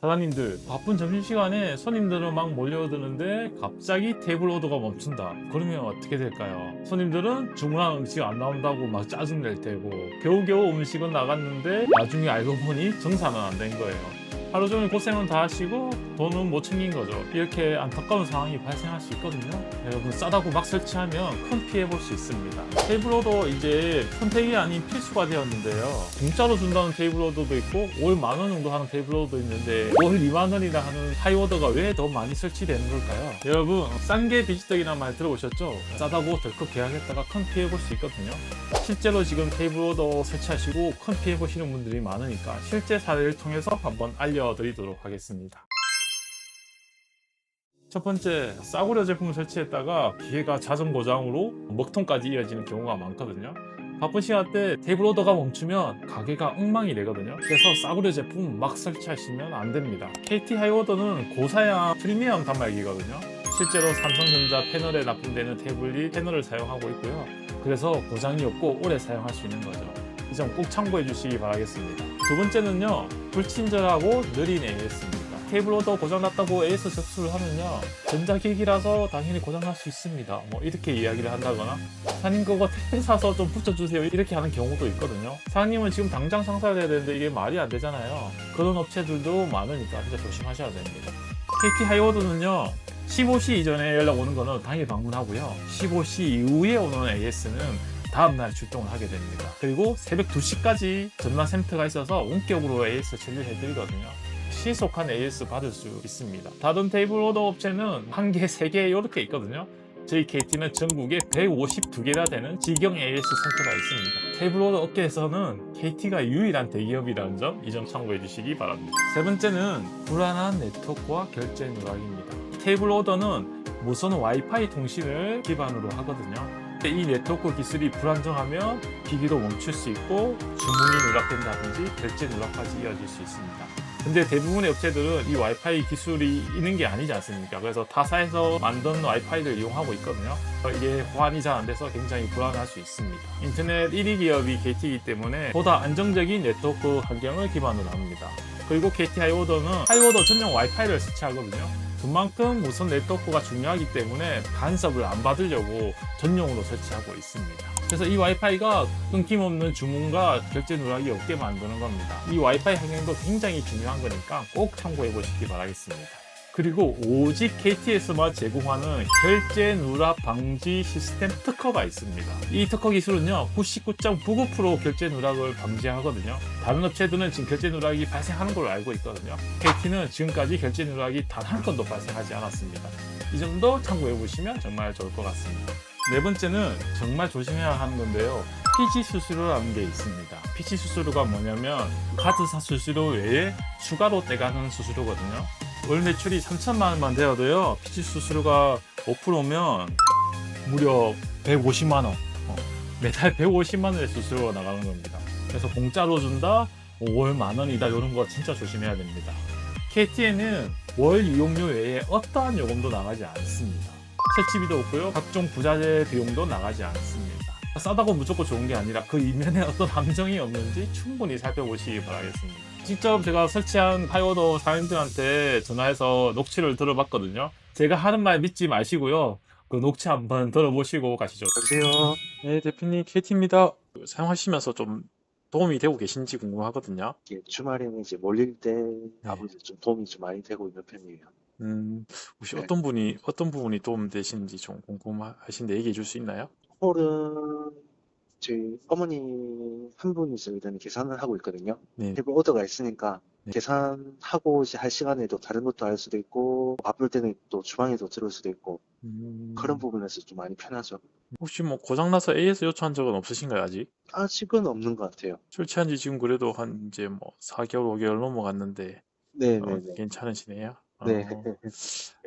사장님들 바쁜 점심시간에 손님들은 막 몰려드는데 갑자기 테이블 오더가 멈춘다 그러면 어떻게 될까요? 손님들은 주문한 음식 안 나온다고 막 짜증낼 테고 겨우겨우 음식은 나갔는데 나중에 알고 보니 정산은 안 된 거예요 하루 종일 고생은 다 하시고 돈은 못 챙긴 거죠. 이렇게 안타까운 상황이 발생할 수 있거든요. 여러분 싸다고 막 설치하면 큰 피해 볼 수 있습니다. 테이블로도 이제 선택이 아닌 필수가 되었는데요. 공짜로 준다는 테이블로도 있고 올 만 원 정도 하는 테이블로도 있는데 올 2만 원이나 하는 하이오더가 왜 더 많이 설치되는 걸까요? 여러분 싼 게 비지떡이라는 말 들어보셨죠? 싸다고 덜컥 계약했다가 큰 피해 볼 수 있거든요. 실제로 지금 테이블 오더 설치하시고 큰 피해 보시는 분들이 많으니까 실제 사례를 통해서 한번 알려드리도록 하겠습니다. 첫 번째, 싸구려 제품을 설치했다가 기계가 자전 고장으로 먹통까지 이어지는 경우가 많거든요. 바쁜 시간대 테이블 오더가 멈추면 가게가 엉망이 되거든요. 그래서 싸구려 제품 막 설치하시면 안 됩니다. KT 하이오더는 고사양 프리미엄 단말기거든요. 실제로 삼성전자 패널에 납품되는 태블릿 패널을 사용하고 있고요. 그래서 고장이 없고 오래 사용할 수 있는 거죠. 이 점 꼭 참고해 주시기 바라겠습니다. 두 번째는요, 불친절하고 느린 AS입니다. 테이블 오더 고장났다고 AS 접수를 하면요, 전자기기라서 당연히 고장날 수 있습니다. 뭐 이렇게 이야기를 한다거나, 사장님 그거 택배 사서 좀 붙여주세요. 이렇게 하는 경우도 있거든요. 사장님은 지금 당장 상사를 해야 되는데 이게 말이 안 되잖아요. 그런 업체들도 많으니까 진짜 조심하셔야 됩니다. KT 하이오드는요, 15시 이전에 연락 오는 거는 당일 방문하고요. 15시 이후에 오는 AS는 다음날 출동을 하게 됩니다. 그리고 새벽 2시까지 전화 센터가 있어서 원격으로 AS 처리를 해드리거든요. 신속한 AS 받을 수 있습니다. 다른 테이블 오더 업체는 한 개, 세 개 이렇게 있거든요. 저희 KT는 전국에 152개나 되는 직영 AS 센터가 있습니다. 테이블 오더 업계에서는 KT가 유일한 대기업이라는 점 이 점 참고해 주시기 바랍니다. 세 번째는 불안한 네트워크와 결제 누락입니다. 테이블 오더는 무선 와이파이 통신을 기반으로 하거든요. 이 네트워크 기술이 불안정하면 기기도 멈출 수 있고 주문이 누락된다든지 결제 누락까지 이어질 수 있습니다. 근데 대부분의 업체들은 이 와이파이 기술이 있는 게 아니지 않습니까? 그래서 타사에서 만든 와이파이를 이용하고 있거든요. 이게 호환이 잘 안 돼서 굉장히 불안할 수 있습니다. 인터넷 1위 기업이 KT이기 때문에 보다 안정적인 네트워크 환경을 기반으로 합니다. 그리고 KT 하이오더는 하이오더 전용 와이파이를 설치하거든요. 그만큼 무선 네트워크가 중요하기 때문에 간섭을 안 받으려고 전용으로 설치하고 있습니다. 그래서 이 와이파이가 끊김없는 주문과 결제 누락이 없게 만드는 겁니다. 이 와이파이 환경도 굉장히 중요한 거니까 꼭 참고해 보시기 바라겠습니다. 그리고 오직 KT에서만 제공하는 결제 누락 방지 시스템 특허가 있습니다. 이 특허 기술은요, 99.99% 결제 누락을 방지하거든요. 다른 업체들은 지금 결제 누락이 발생하는 걸로 알고 있거든요. KT는 지금까지 결제 누락이 단 한 건도 발생하지 않았습니다. 이 점도 참고해 보시면 정말 좋을 것 같습니다. 네 번째는 정말 조심해야 하는 건데요. 피지 수수료라는 게 있습니다. 피지 수수료가 뭐냐면 카드사 수수료 외에 추가로 떼가는 수수료거든요. 월 매출이 3천만 원만 되어도요. 피지 수수료가 5%면 무려 150만 원. 어, 매달 150만 원의 수수료가 나가는 겁니다. 그래서 공짜로 준다, 월 만 원이다 이런 거 진짜 조심해야 됩니다. KT에는 월 이용료 외에 어떠한 요금도 나가지 않습니다. 설치비도 없고요. 각종 부자재 비용도 나가지 않습니다. 싸다고 무조건 좋은 게 아니라 그 이면에 어떤 함정이 없는지 충분히 살펴보시기 바라겠습니다. 직접 제가 설치한 하이오더 사장님들한테 전화해서 녹취를 들어봤거든요. 제가 하는 말 믿지 마시고요. 그 녹취 한번 들어보시고 가시죠. 안녕하세요. 네, 대표님 KT입니다. 사용하시면서 좀 도움이 되고 계신지 궁금하거든요. 이게 주말에는 이제 몰릴 때 아무래도 좀 도움이 좀 많이 되고 있는 편이에요. 음, 혹시 네. 어떤 분이 어떤 부분이 도움 되시는지 좀 궁금하신데 얘기해 줄 수 있나요? 홀은 저희 어머니 한 분이서 일단 계산을 하고 있거든요. 네. 테이블 오더가 있으니까 네. 계산하고 이제 할 시간에도 다른 것도 할 수도 있고 바쁠 때는 또 주방에도 들어올 수도 있고 음, 그런 부분에서 좀 많이 편하죠. 혹시 뭐 고장나서 AS 요청한 적은 없으신가요, 아직? 아직은 없는 것 같아요. 설치한 지 지금 그래도 한 이제 뭐 4개월, 5개월 넘어갔는데 어, 네네네. 괜찮으시네요. 네. 어,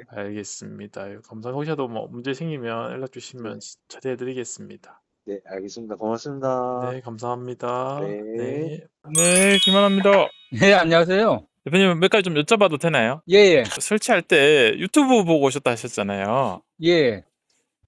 알겠습니다. 감사합니다. 혹시라도 뭐 문제 생기면 연락 주시면 처리해 드리겠습니다. 네, 알겠습니다. 고맙습니다. 네, 감사합니다. 네. 네, 네, 김한합니다. 네, 안녕하세요. 대표님 몇 가지 좀 여쭤봐도 되나요? 예, 예, 설치할 때 유튜브 보고 오셨다 하셨잖아요. 예.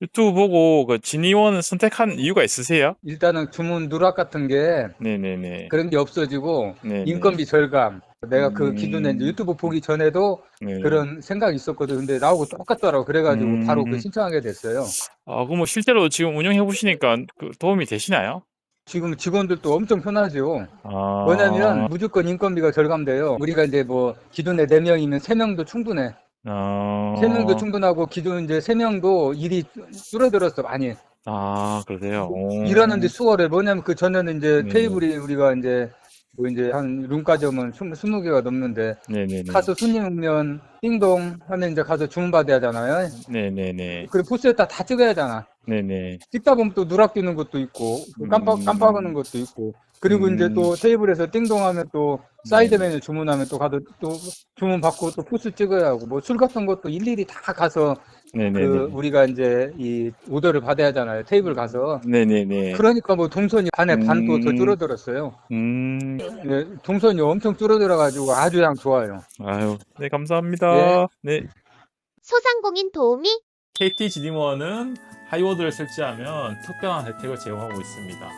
유튜브 보고 그 지니원 선택한 이유가 있으세요? 일단은 주문 누락 같은 게 네네네. 그런 게 없어지고 네네. 인건비 절감. 내가 그 음. 기존에 이제 유튜브 보기 전에도 네. 그런 생각이 있었거든. 근데 나하고 똑같더라고. 그래가지고 음. 바로 그 신청하게 됐어요. 아, 그럼 뭐 실제로 지금 운영해 보시니까 그 도움이 되시나요? 지금 직원들도 엄청 편하죠. 아, 뭐냐면 무조건 인건비가 절감돼요. 우리가 이제 뭐 기존에 4명이면 3명도 충분해. 아, 3명도 충분하고 기존 이제 3명도 일이 줄어들었어 많이. 아, 그러세요. 오. 일하는데 수월해. 뭐냐면 그 전에는 이제 네. 테이블이 우리가 이제 뭐 이제 한 룸까지 오면 20, 개가 넘는데 네네네. 가서 손님 오면 띵동 하면 이제 가서 주문받아야 하잖아요. 네네네. 그리고 부스에다 다 찍어야 하잖아. 네네. 찍다 보면 또 누락 뛰는 것도 있고 또 깜빡 음. 깜빡하는 것도 있고 그리고 음. 이제 또 테이블에서 띵동하면 또 사이드 메뉴 주문하면 또 가서 또 주문 받고 또 부스 찍어야 하고 뭐 술 같은 것도 일일이 다 가서 네네네. 그 우리가 이제 이 오더를 받아야 하잖아요 테이블 가서 네네네. 그러니까 뭐 동선이 반에 반도 더 음. 줄어들었어요 음, 네, 동선이 엄청 줄어들어 가지고 아주 그냥 좋아요 아유, 네, 감사합니다. 네. 소상공인 도우미 KT 지디모어는 하이워드를 설치하면 특별한 혜택을 제공하고 있습니다.